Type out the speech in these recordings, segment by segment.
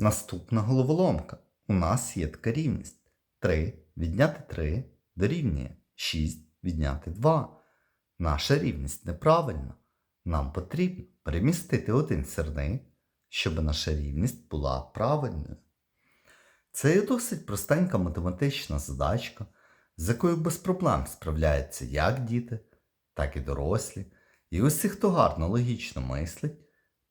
Наступна головоломка. У нас є така рівність. 3 відняти 3 дорівнює 6 відняти 2. Наша рівність неправильна. Нам потрібно перемістити один сірник, щоб наша рівність була правильною. Це є досить простенька математична задачка, з якою без проблем справляються як діти, так і дорослі. І усі, хто гарно логічно мислить,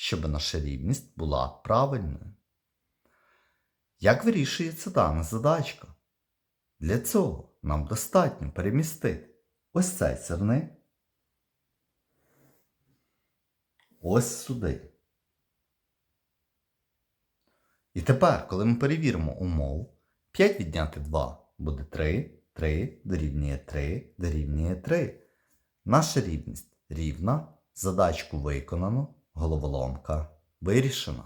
щоб наша рівність була правильною. Як вирішується дана задачка? Для цього нам достатньо перемістити ось цей сірник ось сюди. І тепер, коли ми перевіримо умову, 5 відняти 2 буде 3, 3 дорівнює 3 дорівнює 3. Наша рівність рівна, задачку виконано, головоломка вирішена.